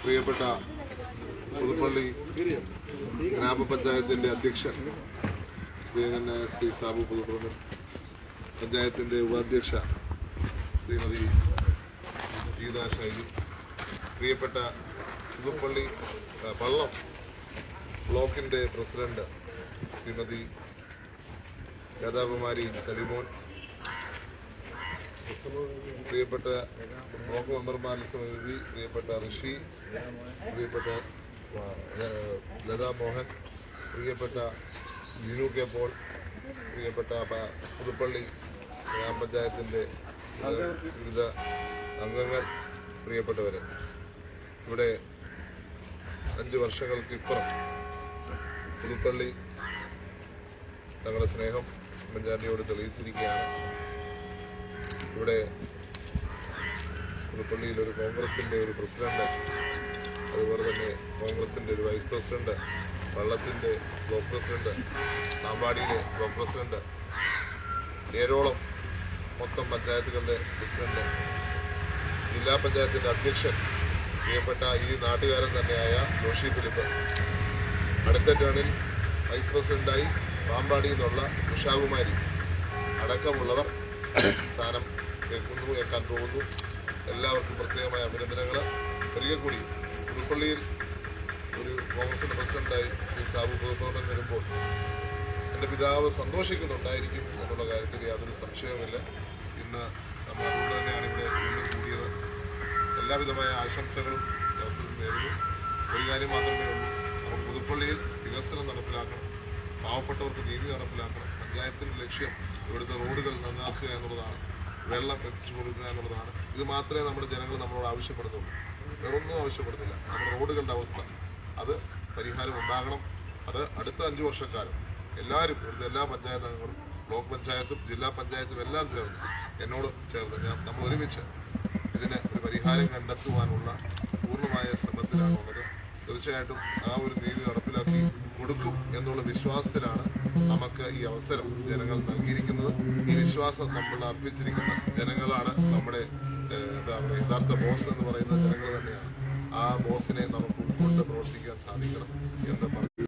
പ്രിയപ്പെട്ട പുതുപ്പള്ളി ഗ്രാമപഞ്ചായത്തിന്റെ അധ്യക്ഷൻ ശ്രീ സാബു പുതുപ്പള്ളി പഞ്ചായത്തിന്റെ ഉപാധ്യക്ഷ ശ്രീമതി ഗീതാ ശൈലി പ്രിയപ്പെട്ട പുതുപ്പള്ളി പള്ളം ബ്ലോക്കിന്റെ പ്രസിഡന്റ് ശ്രീമതി ഗതാകുമാരി സലിമോൻ പ്രിയപ്പെട്ട ബ്ലോക്ക് മെമ്പർമാർ സമിതി പ്രിയപ്പെട്ട ഋഷി പ്രിയപ്പെട്ട ലതാ മോഹൻ പ്രിയപ്പെട്ട ജിനു കെ പോൾ പ്രിയപ്പെട്ട പുതുപ്പള്ളി ഗ്രാമപഞ്ചായത്തിന്റെ വിവിധ അംഗങ്ങൾ പ്രിയപ്പെട്ടവരെ. ഇവിടെ അഞ്ച് വർഷങ്ങൾക്ക് ഇപ്പുറം പുതുപ്പള്ളി തങ്ങളുടെ സ്നേഹം ഉമ്മൻചാണ്ടിയോട് തെളിയിച്ചിരിക്കുകയാണ്. ഇവിടെ പുതുപ്പള്ളിയിൽ ഒരു കോൺഗ്രസിന്റെ ഒരു പ്രസിഡന്റ് അതുപോലെ തന്നെ കോൺഗ്രസിന്റെ ഒരു വൈസ് പ്രസിഡന്റ് വള്ളത്തിന്റെ ബ്ലോക്ക് പ്രസിഡന്റ് സാമ്പാടിയിലെ ബ്ലോക്ക് പ്രസിഡന്റ് ഏഴോളം മൊത്തം പഞ്ചായത്തുകളുടെ പ്രസിഡന്റ് ജില്ലാ പഞ്ചായത്തിന്റെ അധ്യക്ഷൻ പ്രിയപ്പെട്ട ഈ നാട്ടുകാരൻ തന്നെയായ ജോഷി ഫിലിപ്പ്. അടുത്ത ടേണിൽ വൈസ് പ്രസിഡന്റായി പാമ്പാടിയിൽ നിന്നുള്ള ഉഷാകുമാരി അടക്കമുള്ളവർ സ്ഥാനം കേൾക്കുന്നു കേൾക്കാൻ പോകുന്നു എല്ലാവർക്കും പ്രത്യേകമായ അഭിനന്ദനങ്ങൾ ഒരിക്കൽ കൂടി പുതുപ്പള്ളിയിൽ ഒരു കോൺഗ്രസിന്റെ പ്രസിഡന്റായി ശ്രീ സാബു പുതുപ്പള്ളൻ വരുമ്പോൾ എന്റെ പിതാവ് സന്തോഷിക്കുന്നുണ്ടായിരിക്കും എന്നുള്ള കാര്യത്തിൽ യാതൊരു സംശയവുമില്ല. ഇന്ന് നമ്മൾ അതുകൊണ്ട് തന്നെയാണ് ഇവിടെ കൂടിയത്. എല്ലാവിധമായ ആശംസകളും ഈ അവസരത്തിൽ നേരുന്നു. ഒരു കാര്യം മാത്രമേ ഉള്ളൂ. നമുക്ക് പുതുപ്പള്ളിയിൽ വികസനം നടപ്പിലാക്കണം. പാവപ്പെട്ടവർക്ക് നീതി നടപ്പിലാക്കണം. പഞ്ചായത്തിന്റെ ലക്ഷ്യം ഇവിടുത്തെ റോഡുകൾ നന്നാക്കുക എന്നുള്ളതാണ്. വെള്ളം എത്തിച്ചു കൊടുക്കുക എന്നുള്ളതാണ്. ഇത് മാത്രമേ നമ്മുടെ ജനങ്ങൾ നമ്മളോട് ആവശ്യപ്പെടുന്നുള്ളൂ. വേറൊന്നും ആവശ്യപ്പെടുന്നില്ല. നമ്മുടെ റോഡുകളുടെ അവസ്ഥ. അത് പരിഹാരം ഉണ്ടാകണം. അത് അടുത്ത അഞ്ചു വർഷക്കാലം എല്ലാവരും ഇവിടുത്തെ എല്ലാ പഞ്ചായത്ത് അംഗങ്ങളും ബ്ലോക്ക് പഞ്ചായത്തും ജില്ലാ പഞ്ചായത്തും എല്ലാം ചേർന്ന് എന്നോട് ചേർന്ന് ഞാൻ നമ്മൾ ഒരുമിച്ച് ഇതിന് ഒരു പരിഹാരം കണ്ടെത്തുവാനുള്ള പൂർണമായ ശ്രമത്തിലാണുള്ളത്. തീർച്ചയായിട്ടും ആ ഒരു നീതി നടപ്പിലാക്കി കൊടുക്കും എന്നുള്ള വിശ്വാസത്തിലാണ് നമുക്ക് ഈ അവസരം ജനങ്ങൾ നൽകിയിരിക്കുന്നത്. വിശ്വാസം നമ്മൾ അർപ്പിച്ചിരിക്കുന്ന ജനങ്ങളാണ് നമ്മുടെ എന്താ പറയുക യഥാർത്ഥ ബോസ് എന്ന് പറയുന്ന ജനങ്ങൾ തന്നെയാണ്. ആ ബോസിനെ നമുക്ക് ഉൾക്കൊണ്ട് പ്രവർത്തിക്കാൻ സാധിക്കണം എന്ന് പറഞ്ഞു.